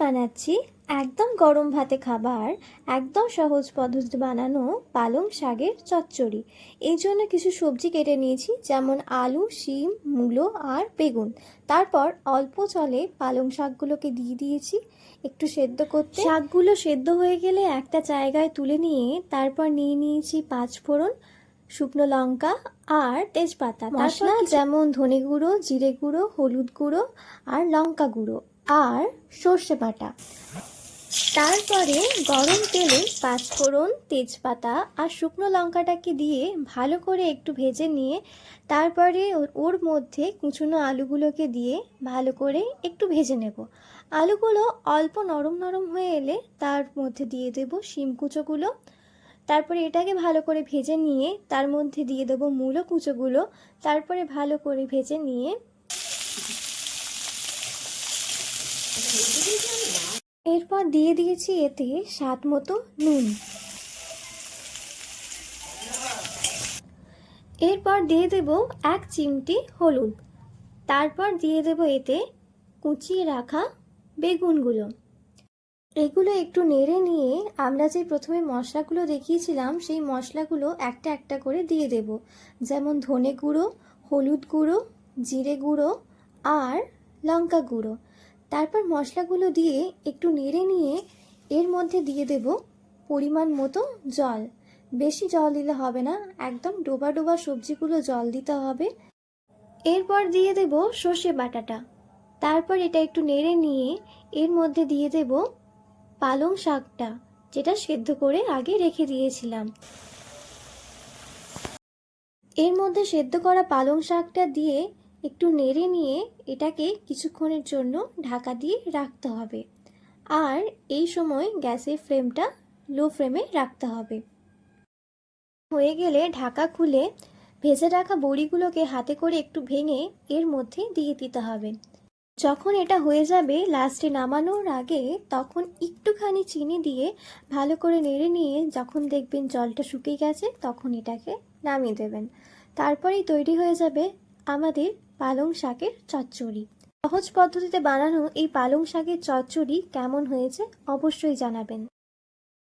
বানাচ্ছি একদম গরম ভাতে খাবার, একদম সহজ পদ্ধতিতে বানানো পালং শাকের চচ্চড়ি। এই জন্য কিছু সবজি কেটে নিয়েছি, যেমন আলু, শিম, মূলো আর বেগুন। তারপর অল্প জলে পালং শাকগুলোকে দিয়ে দিয়েছি, একটু সেদ্ধ করতে। শাকগুলো সেদ্ধ হয়ে গেলে একটা জায়গায় তুলে নিয়ে তারপর নিয়ে নিয়েছি পাঁচ ফোড়ন শুকনো লঙ্কা আর তেজপাতা। মশলা যেমন ধনে গুঁড়ো জিরে গুঁড়ো হলুদ গুঁড়ো আর লঙ্কা গুঁড়ো আর সর্ষে বাটা। তারপরে গরম তেলে পাঁচফোড়ন তেজপাতা আর শুকনো লঙ্কাটাকে দিয়ে ভালো করে একটু ভেজে নিয়ে তারপরে ওর- ওর মধ্যে কুচুনো আলুগুলোকে দিয়ে ভালো করে একটু ভেজে নেব। আলুগুলো অল্প নরম নরম হয়ে এলে তার মধ্যে দিয়ে দেব শিম কুচোগুলো তারপরে এটাকে ভালো করে ভেজে নিয়ে তার মধ্যে দিয়ে দেবো মূলো কুচোগুলো। তারপরে ভালো করে ভেজে নিয়ে এরপর দিয়ে দিয়েছি এতে স্বাদ মতো নুন। এরপর দিয়ে দেব এক চিমটি হলুদ। তারপর দিয়ে দেব এতে কুচিয়ে রাখা বেগুনগুলো। এগুলো একটু নেড়ে নিয়ে আমরা যে প্রথমে মশলাগুলো দেখিয়েছিলাম, সেই মশলাগুলো একটা একটা করে দিয়ে দেব। যেমন ধনে গুঁড়ো, হলুদ গুঁড়ো, জিরে গুঁড়ো আর লঙ্কা গুঁড়ো। তারপর মশলাগুলো দিয়ে একটু নেড়ে নিয়ে এর মধ্যে দিয়ে দেব পরিমাণ মতো জল। বেশি জল দিলে হবে না, একদম ডোবা ডোবা সবজিগুলো জল দিতে হবে। এরপর দিয়ে দেব সর্ষে বাটাটা। তারপর এটা একটু নেড়ে নিয়ে এর মধ্যে দিয়ে দেব পালং শাকটা, যেটা সেদ্ধ করে আগে রেখে দিয়েছিলাম। এর মধ্যে সেদ্ধ করা পালং শাকটা দিয়ে একটু নেড়ে নিয়ে এটাকে কিছুক্ষণের জন্য ঢাকা দিয়ে রাখতে হবে। আর এই সময় গ্যাসের ফ্লেমটা লো ফ্লেমে রাখতে হবে। হয়ে গেলে ঢাকা খুলে ভেজে রাখা বড়িগুলোকে হাতে করে একটু ভেঙে এর মধ্যে দিয়ে দিতে হবে। যখন এটা হয়ে যাবে লাস্টে নামানোর আগে তখন একটুখানি চিনি দিয়ে ভালো করে নেড়ে নিয়ে যখন দেখবেন জলটা শুকিয়ে গেছে, তখন এটাকে নামিয়ে দেবেন। তারপরেই তৈরি হয়ে যাবে আমাদের পালং শাকের চচ্চড়ি। সহজ পদ্ধতিতে বানানো এই পালং শাকের চচ্চড়ি কেমন হয়েছে অবশ্যই জানাবেন।